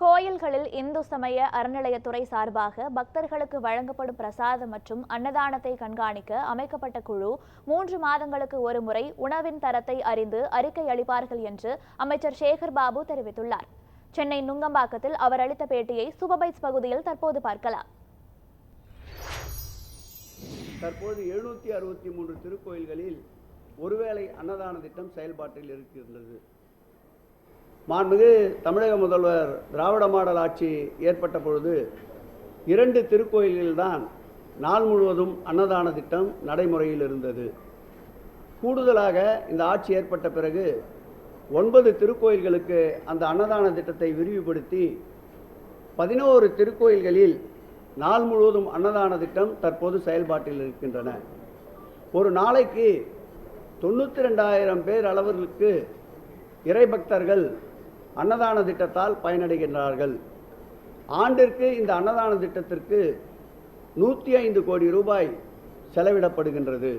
கோயில்களில் இந்து சமய அறநிலையத்துறை சார்பாக பக்தர்களுக்கு வழங்கப்படும் பிரசாதம் மற்றும் அன்னதானத்தை கண்காணிக்க அமைக்கப்பட்ட குழு மூன்று மாதங்களுக்கு ஒருமுறை உணவின் தரத்தை அறிந்து அறிக்கை அளிப்பார்கள் என்று அமைச்சர் சேகர் பாபு தெரிவித்துள்ளார். சென்னை நுங்கம்பாக்கத்தில் அவர் அளித்த பேட்டியை சுபபைஸ் பகுதியில் தற்போது பார்க்கலாம். தற்போது எழுநூற்றி அறுபத்தி மூன்று திருக்கோயில்களில் ஒருவேளை அன்னதான திட்டம் செயல்பாட்டில் இருக்கின்றது. மாண்புமிகு தமிழக முதல்வர் திராவிட மாடல் ஆட்சி ஏற்பட்ட பொழுது இரண்டு திருக்கோயில்கள்தான் நாள் முழுவதும் அன்னதான திட்டம் நடைமுறையில் இருந்தது. கூடுதலாக இந்த ஆட்சி ஏற்பட்ட பிறகு ஒன்பது திருக்கோயில்களுக்கு அந்த அன்னதான திட்டத்தை விரிவுபடுத்தி பதினோரு திருக்கோயில்களில் நாள் முழுவதும் அன்னதான திட்டம் தற்போது செயல்பாட்டில் இருக்கின்றன. ஒரு நாளைக்கு தொண்ணூற்றி ரெண்டாயிரம் பேர் அளவிற்கு இறைபக்தர்கள் அன்னதான திட்டத்தால் பயனடைகின்றார்கள். ஆண்டிற்கு இந்த அன்னதான திட்டத்திற்கு நூற்றி ஐந்து கோடி ரூபாய் செலவிடப்படுகின்றது.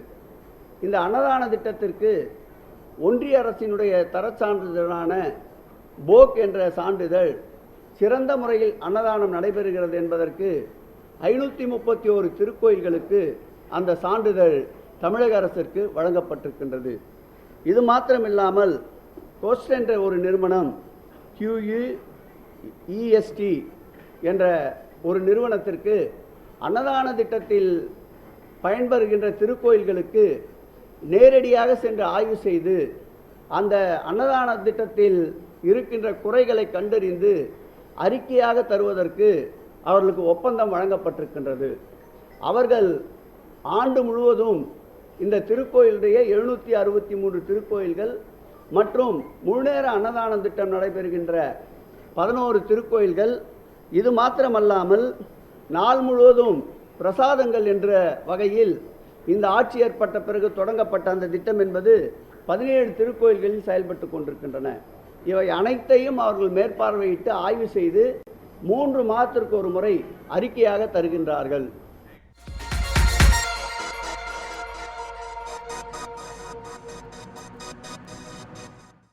இந்த அன்னதான திட்டத்திற்கு ஒன்றிய அரசினுடைய தரச்சான்றிதழான போக் என்ற சான்றிதழ் சிறந்த முறையில் அன்னதானம் நடைபெறுகிறது என்பதற்கு ஐநூற்றி முப்பத்தி ஒரு திருக்கோயில்களுக்கு அந்த சான்றிதழ் தமிழக அரசிற்கு வழங்கப்பட்டிருக்கின்றது. இது மாத்திரமில்லாமல் கோஸ்ட் என்ற ஒரு நிறுவனம் கியூஇஇஎஸ்டி இஎஸ்டி என்ற ஒரு நிறுவனத்திற்கு அன்னதான திட்டத்தில் பயன்பெறுகின்ற திருக்கோயில்களுக்கு நேரடியாக சென்று ஆய்வு செய்து அந்த அன்னதான திட்டத்தில் இருக்கின்ற குறைகளை கண்டறிந்து அறிக்கையாக தருவதற்கு அவர்களுக்கு ஒப்பந்தம் வழங்கப்பட்டிருக்கின்றது. அவர்கள் ஆண்டு முழுவதும் இந்த திருக்கோயிலுடைய எழுநூற்றி அறுபத்தி மூன்று திருக்கோயில்கள் மற்றும் முழுநேர அன்னதான திட்டம் நடைபெறுகின்ற பதினோரு திருக்கோயில்கள். இது மாத்திரமல்லாமல் நாள் முழுவதும் பிரசாதங்கள் என்ற வகையில் இந்த ஆட்சி ஏற்பட்ட பிறகு தொடங்கப்பட்ட அந்த திட்டம் என்பது பதினேழு திருக்கோயில்களில் செயல்பட்டு கொண்டிருக்கின்றன. இவை அனைத்தையும் அவர்கள் மேற்பார்வையிட்டு ஆய்வு செய்து மூன்று மாதத்திற்கு ஒரு முறை அறிக்கையாக தருகின்றார்கள்.